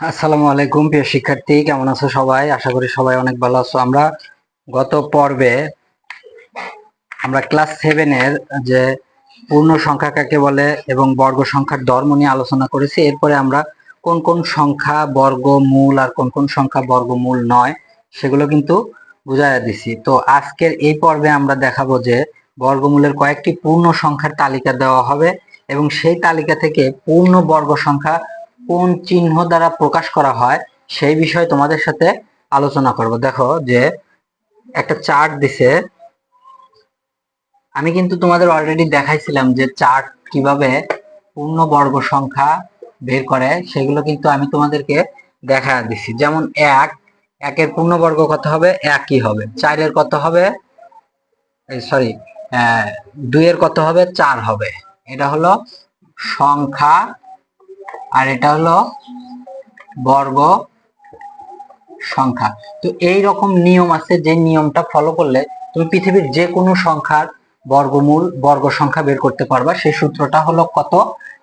আসসালামু আলাইকুম, প্রিয় শিক্ষার্থী, কেমন আছো সবাই? আশা করি সবাই অনেক ভালো আছো। আমরা গত পর্বে আমরা ক্লাস সেভেনের যে পূর্ণ সংখ্যা কাকে বলে এবং বর্গ সংখ্যার ধর্ম নিয়ে আলোচনা করেছি, এরপরে আমরা কোন কোন সংখ্যা বর্গমূল আর কোন কোন সংখ্যা বর্গমূল নয়, সেগুলো কিন্তু বুঝাইয়া দিছি। তো আজকের এই পর্বে আমরা দেখাবো যে বর্গমূলের কয়েকটি পূর্ণ সংখ্যার তালিকা দেওয়া হবে এবং সেই তালিকা থেকে পূর্ণ বর্গ সংখ্যা কোন চিহ্ন দ্বারা প্রকাশ করা হয়, সেই বিষয়ে তোমাদের সাথে আলোচনা করব। দেখো যে একটা চার্ট দিছে। আমি কিন্তু তোমাদের অলরেডি দেখাইছিলাম যে চার্ট কীভাবে পূর্ণ বর্গ সংখ্যা বের করে, সেগুলো কিন্তু আমি তোমাদেরকে দেখা দিছি। যেমন এক, একের পূর্ণবর্গ কত হবে? একই হবে। চারের কত হবে? সরি দুইয়ের কত হবে? চার হবে। এটা হলো সংখ্যা আর এটা হলো বর্গ সংখ্যা। তো এই রকম নিয়ম আছে যে নিয়মটা ফলো করলে তুমি পৃথিবীর যে কোনো সংখ্যার বর্গমূল, বর্গ সংখ্যা বের করতে পারবা। সেই সূত্রটা হলো কত?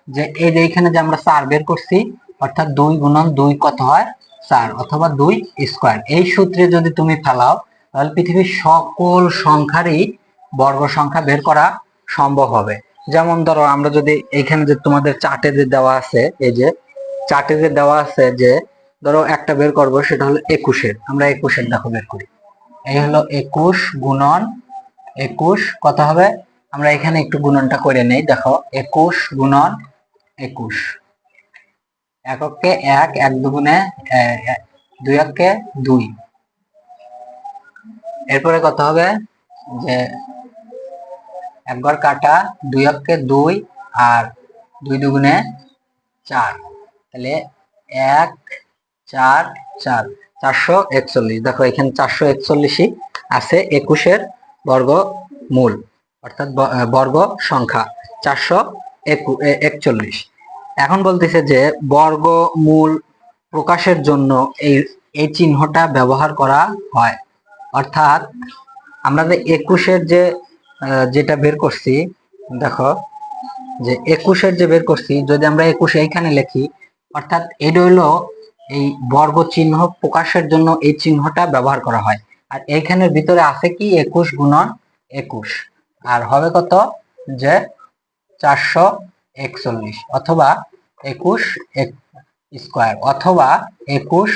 যে এই যে এখানে যে আমরা চার বের করছি, অর্থাৎ দুই গুণন দুই কত হয়? চার অথবা দুই স্কোয়ার এই সূত্রে যদি তুমি ফেলাও, তাহলে পৃথিবীর সকল সংখ্যারই বর্গ সংখ্যা বের করা সম্ভব হবে। যেমন ধরো, আমরা যদি এখানে যে তোমাদের চার্টে যে দেওয়া আছে, এই যে চার্টে যে দেওয়া আছে যে, ধরো একটা বের করব, সেটা হলো একুশের। আমরা একুশের দেখো বের করি। এই হলো একুশ গুণন একুশ কথা হবে? আমরা এখানে একটু গুণনটা করে নেই, দেখো, একুশ গুণন একুশ। এককে এক এক দুগুণে দুই এককে দুই। এরপরে কথা হবে? যে একবার কাটা, দুই অক্ষে দুই আর দুই দুগুণে চার। তাহলে এক, চার চার। চারশো একচল্লিশ। দেখো, এখানে চারশো একচল্লিশই আছে একুশের বর্গ মূল অর্থাৎ বর্গ সংখ্যা, চারশো একচল্লিশ। এখন বলতেছে যে বর্গমূল প্রকাশের জন্য এই এই চিহ্নটা ব্যবহার করা হয়। অর্থাৎ আমরা যে একুশের যে যেটা বের করছি, দেখো, যে একুশের যে বের করছি, যদি আমরা একুশ এইখানে লিখি, অর্থাৎ এটা হলো এই বর্গ চিহ্ন প্রকাশের জন্য এই চিহ্নটা ব্যবহার করা হয়। আর এইখানের ভিতরে আছে কি? একুশ গুণন একুশ। আর হবে কত? যে চারশো একচল্লিশ অথবা একুশ স্কোয়ার অথবা একুশ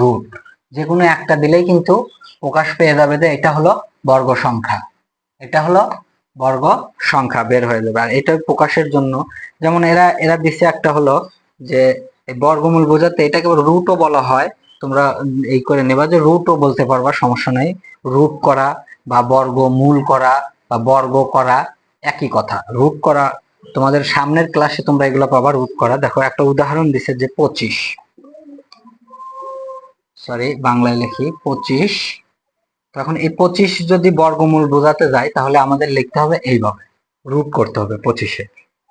রুট। যে কোনো একটা দিলেই কিন্তু প্রকাশ পেয়ে যাবে যে এটা হলো বর্গ সংখ্যা। এটা হলো বর্গ সংখ্যা বের হয়ে যাবে। আর এটা প্রকাশের জন্য, যেমন এরা এরা দিছে একটা হলো যে বর্গমূল বোঝাতে এটাকে রুটও বলা হয়। তোমরা এই করে নেবা যে রুটও বলতে পারবা, সমস্যা নেই। রুট করা বা বর্গমূল করা বা বর্গ করা একই কথা। রুট করা, তোমাদের সামনের ক্লাসে তোমরা এগুলো পাবা রুট করা। দেখো, একটা উদাহরণ দিছে যে পঁচিশ। সরি বাংলায় লিখি, পঁচিশ তখন এই পঁচিশ যদি বর্গমূল বোঝাতে যায় তাহলে আমাদের লিখতে হবে এইভাবে, রুট করতে হবে পঁচিশে।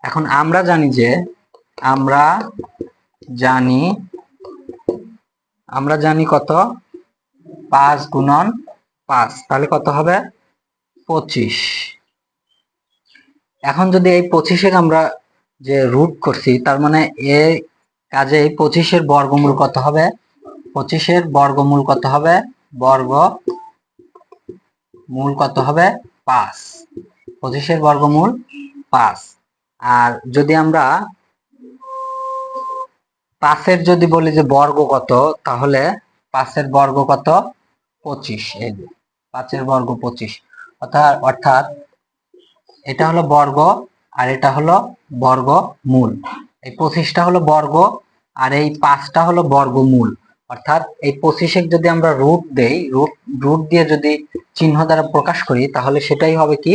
এখন আমরা জানি যে, আমরা জানি আমরা জানি কত? পাঁচ গুণন পাঁচ, তাহলে কত হবে? পঁচিশ। এখন যদি এই পঁচিশের আমরা যে রুট করছি, তার মানে এ কাজে এই পঁচিশের বর্গমূল কত হবে? পঁচিশের বর্গমূল কত হবে? বর্গ মূল কত হবে? পাঁচ। পঁচিশের বর্গমূল পাঁচ। আর যদি আমরা পাঁচের যদি বলি যে বর্গ কত, তাহলে পাঁচের বর্গ কত? পঁচিশ। এই পাঁচের বর্গ পঁচিশ। অর্থাৎ অর্থাৎ এটা হলো বর্গ আর এটা হলো বর্গ মূল এই পঁচিশটা হলো বর্গ আর এই পাঁচটা হলো বর্গমূল। অর্থাৎ এই পঁচিশে যদি আমরা রুট দেই রুট রুট দিয়ে যদি চিহ্ন দ্বারা প্রকাশ করি, তাহলে সেটাই হবে কি?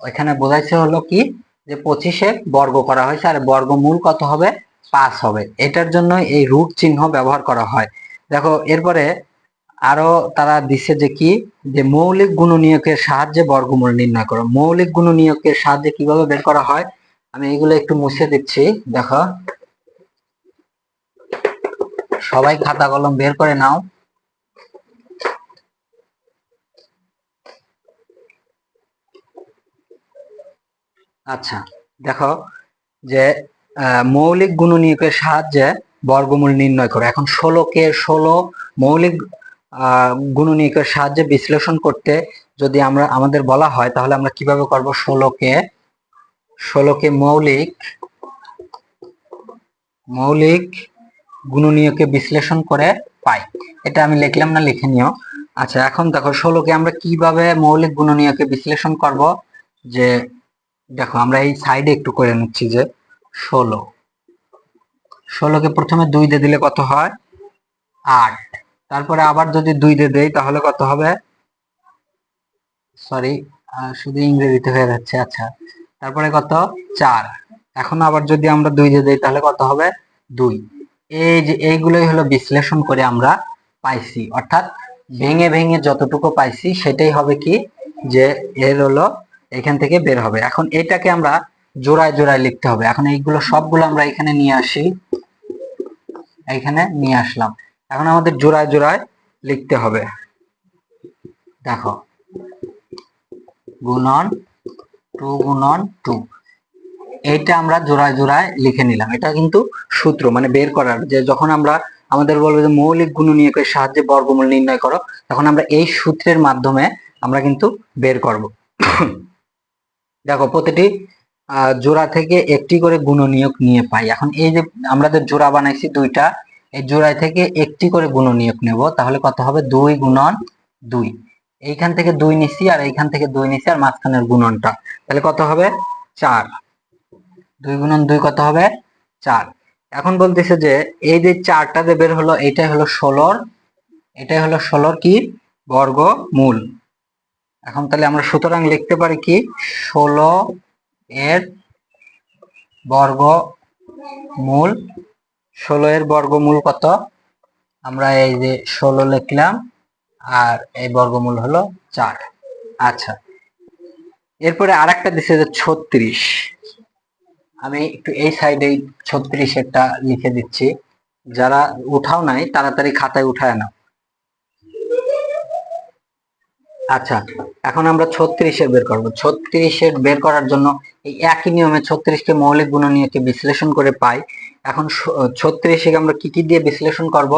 এখানে বোঝাইছে হলো কি? যে পঁচিশে বর্গ করা হয়েছে, আর বর্গমূল কত হবে? পাঁচ হবে। এটার জন্য এই রুট চিহ্ন ব্যবহার করা হয়। দেখো, এরপরে আরও তারা দিচ্ছে যে কি? যে মৌলিক গুণনীয়কের সাহায্যে বর্গমূল নির্ণয় করো। মৌলিক গুণনীয়কের সাহায্যে কীভাবে বের করা হয়? আমি এগুলো একটু মুছে দিচ্ছি। দেখো সবাই খাতা কলম বের করে নাও। আচ্ছা দেখো যে মৌলিক গুণনীয়কের সাহায্যে বর্গমূল নির্ণয় করো। এখন ষোলোকে ষোলো মৌলিক গুণনীয়কের সাহায্যে বিশ্লেষণ করতে যদি আমরা, আমাদের বলা হয়, তাহলে আমরা কীভাবে করব ষোলোকে ষোলোকে মৌলিক মৌলিক গুণনীয়কে বিশ্লেষণ করে পাই। এটা আমি লিখলাম না, লিখে নিও। আচ্ছা এখন দেখো, ষোলোকে আমরা কীভাবে মৌলিক গুণনীয়কে বিশ্লেষণ করব? যে, দেখো, আমরা এই সাইডে একটু করে নিচ্ছি যে, ষোলো। ষোলোকে প্রথমে দুই দিয়ে দিলে কত হয়? আট। তারপরে আবার যদি দুই দিয়ে দেই, তাহলে কত হবে? সরি শুধু ইংরেজিতে হয়ে যাচ্ছে আচ্ছা। তারপরে কত? চার। এখন আবার যদি আমরা দুই দিয়ে দেই, তাহলে কত হবে? দুই। এই যে এইগুলোই হলো বিশ্লেষণ করে আমরা পাইছি। অর্থাৎ ভেঙে ভেঙে যতটুকু পাইছি, সেটাই হবে কি? যে এর হলো এখান থেকে বের হবে। এখন এটাকে আমরা জোড়ায় জোড়ায় লিখতে হবে। এখন এইগুলো সবগুলো আমরা এখানে নিয়ে আসি। এখানে নিয়ে আসলাম। এখন আমাদের জোড়ায় জোড়ায় লিখতে হবে। দেখো। গুণন টু গুণন টু। এইটা আমরা জোড়ায় জোড়ায় লিখে নিলাম। এটা কিন্তু সূত্র মানে বের করার। যে যখন আমরা, আমাদের বলবে যে মৌলিক গুণনীয়কের সাহায্যে বর্গমূল নির্ণয় করো, তখন আমরা এই সূত্রের মাধ্যমে আমরা কিন্তু বের করব। দেখো, প্রতিটি জোড়া থেকে একটি করে গুণনীয়ক নিয়ে পাই। এখন এই যে আমাদের জোড়া বানাইছি দুইটা, এই জোড়ায় থেকে একটি করে গুণনীয়ক নেব, তাহলে কত হবে? দুই গুণন দুই। এইখান থেকে দুই নিছি আর এইখান থেকে দুই নিছি, আর মাঝখানের গুণনটা। তাহলে কত হবে? চার। দুই গুণন দুই কত হবে? চার। এখন বলতেছে যে, এই যে চারটা যে বের হলো, এটাই হলো ষোলোর, এটাই হলো ষোলোর কি? বর্গ মূল এখন তাহলে আমরা সুতরাং লিখতে পারি কি? ষোলো এর বর্গ মূল ষোলো এর বর্গমূল কত? আমরা এই যে ষোলো লিখলাম, আর এই বর্গমূল হলো চার। আচ্ছা। এরপরে আরেকটা দিছে যে ছত্রিশ। আমি একটু এই সাইডে ছত্রিশ একটা লিখে দিচ্ছি। যারা উঠাও নাই, তাড়াতাড়ি খাতায় উঠায় নাও। আচ্ছা এখন আমরা ছত্রিশের বের করব। ছত্রিশের বের করার জন্য এই একই নিয়মে ছত্রিশকে মৌলিক গুণনীয়কে বিশ্লেষণ করে পাই। এখন ছত্রিশে আমরা কি কি দিয়ে বিশ্লেষণ করব?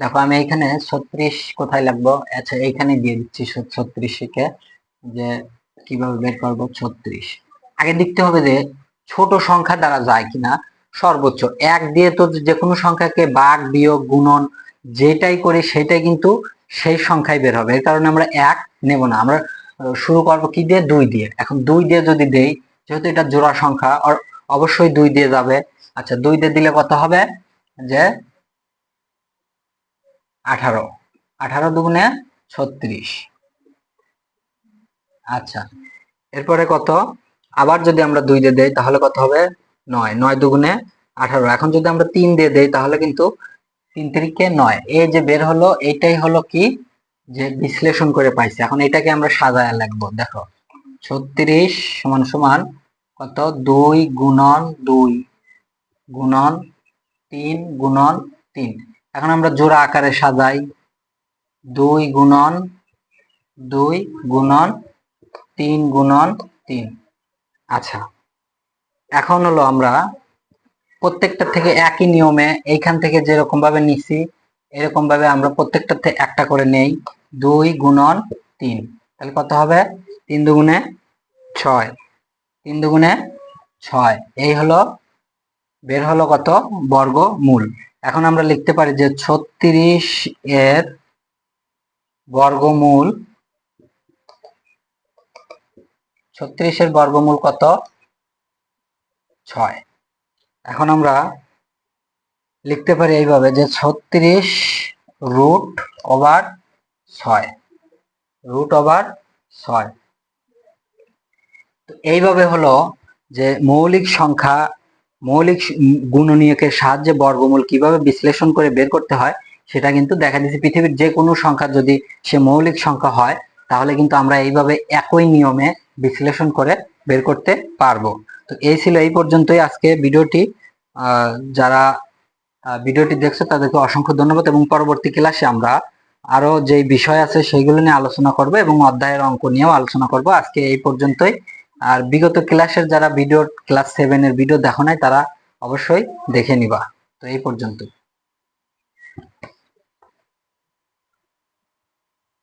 দেখো, আমি এখানে ছত্রিশ কোথায় লাগবো? আচ্ছা এইখানে দিয়ে দিচ্ছি ছত্রিশকে যে কীভাবে বের করব? ছত্রিশ। আগে দেখতে হবে যে ছোট সংখ্যা দ্বারা যায় কিনা? সর্বোচ্চ এক দিয়ে তো যে কোনো সংখ্যাকে বাঘ বিয়োগ, গুণন যেটাই করি সেটাই কিন্তু সেই সংখ্যায় বের হবে। এর কারণে আমরা এক নেব না। আমরা শুরু করব কি দিয়ে? দুই দিয়ে। এখন দুই দিয়ে যদি দেই, যেহেতু এটা জোড়া সংখ্যা অবশ্যই দুই দিয়ে যাবে। আচ্ছা দুই দিয়ে দিলে কত হবে? যে আঠারো। আঠারো দুগুণে ছত্রিশ। আচ্ছা এরপরে কত? আবার যদি আমরা দুই দিয়ে দেই, তাহলে কত হবে? নয়। নয় দুগুণে আঠারো। এখন যদি আমরা তিন দিয়ে দেই, তাহলে কিন্তু তিন তিরিকে নয়। এই যে বের হলো, এইটাই হলো কি? যে বিশ্লেষণ করে পাইছি। এখন এটাকে আমরা সাজায় লাগবো দেখো, ছত্রিশ সমান সমান কত? দুই গুণন দুই। গুণন তিন গুণন তিন। এখন আমরা জোড়া আকারে সাজাই। দুই গুণন দুই গুণন তিন গুণন তিন। আচ্ছা। এখন হলো আমরা প্রত্যেকটা থেকে একই নিয়মে এইখান থেকে যেরকম ভাবে নিছি, এরকম ভাবে আমরা প্রত্যেকটা থেকে একটা করে নেই। দুই গুণন তিন। তাহলে কত হবে? তিন দুগুণে ছয়। তিন দুগুণে ছয়। এই হলো, বের হলো কত? বর্গ মূল এখন আমরা লিখতে পারি যে ছত্রিশ এর বর্গমূল ছত্রিশের বর্গমূল কত? ছয়। এখন আমরা লিখতে পারি এইভাবে যে ছত্রিশ রুট ওভার ছয়। রুট ওভার ছয়। তো এইভাবে হলো যে মৌলিক সংখ্যা, মৌলিক গুণনীয়কের সাহায্যে বর্গমূল কীভাবে বিশ্লেষণ করে বের করতে হয়, সেটা কিন্তু দেখা দিচ্ছে পৃথিবীর যে কোনো সংখ্যা যদি সে মৌলিক সংখ্যা হয় তাহলে কিন্তু আমরা এইভাবে একই নিয়মে বিশ্লেষণ করে বের করতে পারব। তো এই ছিল এই পর্যন্তই আজকে ভিডিওটি। যারা ভিডিওটি দেখছ তাদেরকে অসংখ্য ধন্যবাদ এবং পরবর্তী ক্লাসে আমরা আরও যে বিষয় আছে সেইগুলো নিয়ে আলোচনা করব এবং অধ্যায়ের অঙ্ক নিয়েও আলোচনা করব। আজকে এই পর্যন্তই। আর বিগত ক্লাসের যারা ভিডিও, ক্লাস সেভেনের ভিডিও দেখো নাই তারা অবশ্যই দেখে নিবা। তো এই পর্যন্তই।